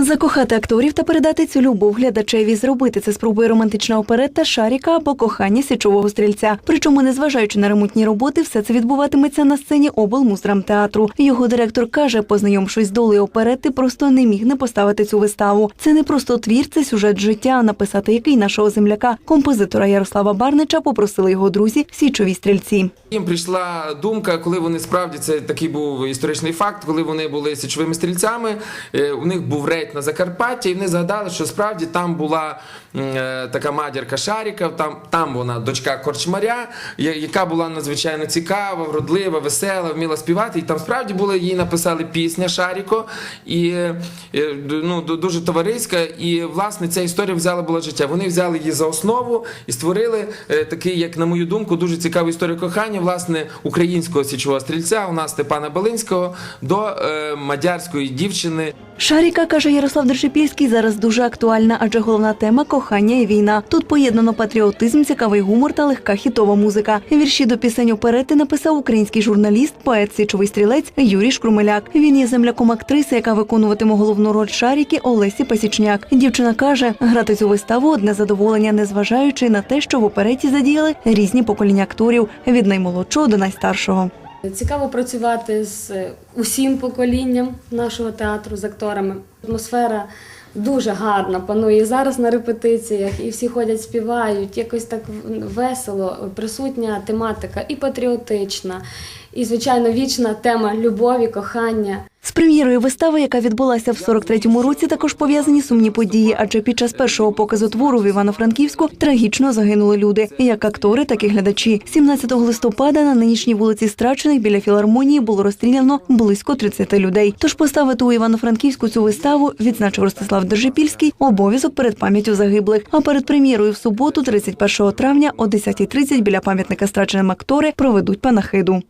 Закохати акторів та передати цю любов глядачеві зробити це спробує романтична оперетта Шаріка або кохання січового стрільця. Причому, незважаючи на ремонтні роботи, все це відбуватиметься на сцені облмуздрамтеатру. Його директор каже, познайомившись з долею оперети, просто не міг не поставити цю виставу. Це не просто твір, це сюжет життя, написати який нашого земляка, композитора Ярослава Барнича, попросили його друзі січові стрільці. Їм прийшла думка, коли вони справді це такий був історичний факт, коли вони були січовими стрільцями. е, У них був рейд на Закарпатті, і вони згадали, що справді там була е, така мадірка Шаріка, там, там вона дочка корчмаря, яка була надзвичайно цікава, вродлива, весела, вміла співати. І там справді була їй написали пісня Шаріко, і е, е, ну, дуже товариська. І власне ця історія взяла була життя. Вони взяли її за основу і створили е, такий, як на мою думку, дуже цікаву історію кохання власне українського січового стрільця у нас Степана Белинського до е, мадярської дівчини. Шаріка, каже Ярослав Держипільський, зараз дуже актуальна, адже головна тема кохання і війна. Тут поєднано патріотизм, цікавий гумор та легка хітова музика. Вірші до пісень оперети написав український журналіст, поет січовий стрілець Юрій Шкрумеляк. Він є земляком актриси, яка виконуватиме головну роль Шаріки Олесі Пасічняк. Дівчина каже, грати цю виставу одне задоволення, незважаючи на те, що в опереті задіяли різні покоління акторів від наймолодшого до найстаршого. Цікаво працювати з е, усім поколінням нашого театру з акторами. Атмосфера дуже гарна, панує зараз на репетиціях, і всі ходять, співають, якось так весело, присутня тематика і патріотична, і, звичайно, вічна тема любові, кохання. З прем'єрою вистави, яка відбулася в 43-му році, також пов'язані сумні події, адже під час першого показу твору в Івано-Франківську трагічно загинули люди, як актори, так і глядачі. 17 листопада на нинішній вулиці Страчених біля філармонії було розстріляно близько 30 людей. Тож поставити у Івано-Франківську цю виставу відзначив Ростислав Держипільський обов'язок перед пам'яттю загиблих. А перед прем'єрою в суботу, 31 травня, о 10.30 біля пам'ятника страченим актори проведуть панахиду.